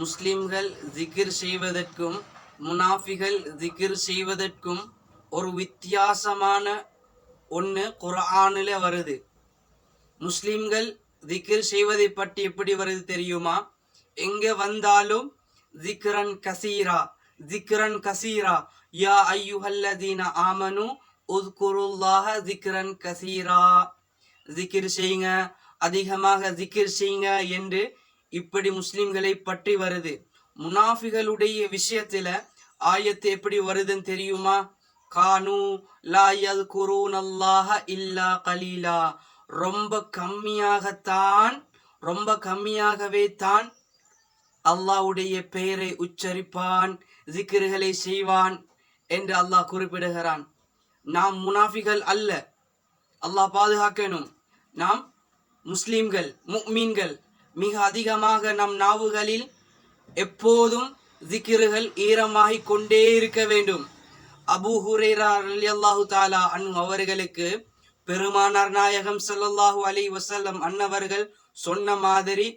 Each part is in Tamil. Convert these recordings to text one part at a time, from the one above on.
முஸ்லிம்கள் ஜிகிர் செய்வதற்கும் முனாஃபிகள் ஜிகிர் செய்வதற்கும் ஒரு வித்தியாசமான ஒன்று குரானில் வருது. முஸ்லிம்கள் திக்ர் செய்வதை பற்றி எப்படி வருது தெரியுமா? எங்கே வந்தாலும் திக்ரன் கசீரா திக்ரன் கசீரா. யா ஐயுஹல்லதீன ஆமனு உத்குருல்லாஹ திக்ரன் கசீரா. திக்ர் செய்யுங்க அதிகமாக திக்ர் செய்யுங்க என்று இப்படி முஸ்லிம்களை பற்றி வருது. முனாஃபிகளுடைய விஷயத்துல ஆயத்து எப்படி வருதுன்னு தெரியுமா? கானு லா குரூன் அல்லாஹ இல்லா கலீலா. ரொம்ப கம்மியாகத்தான் ரொம்ப கம்மியாகவே தான் அல்லாஹ்வுடைய பெயரை உச்சரிப்பான் ஜிக்கிர்களை செய்வான் என்று அல்லாஹ் குறிப்பிடுகிறான். நாம் முனாஃபிகள் அல்ல. அல்லாஹ் பாதுகாக்கணும். நாம் முஸ்லீம்கள் முக்மீன்கள் மிக அதிகமாக நம் நாவுகளில் எப்போதும் ஜிக்கிர்கள் ஈரமாகிக் கொண்டே இருக்க வேண்டும். அபூ ஹுரேரா ரலியல்லாஹு தாலா அன் அவர்களுக்கு பெருமானார் நாயகம் ஸல்லல்லாஹு அலி வசல்லம் அன்னவர்கள் சொன்ன மாதிரி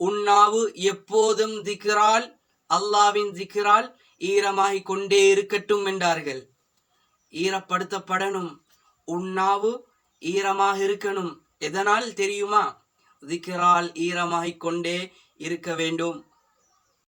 உன்னாவு எப்போதும் திக்ரால் அல்லாவின் திக்ரால் ஈரமாகிக் கொண்டே இருக்கட்டும் என்றார்கள். ஈரப்படுத்தப்படணும். உன்னாவு ஈரமாக இருக்கணும். எதனால் தெரியுமா? திக்ரால் ஈரமாகிக் கொண்டே இருக்க வேண்டும்.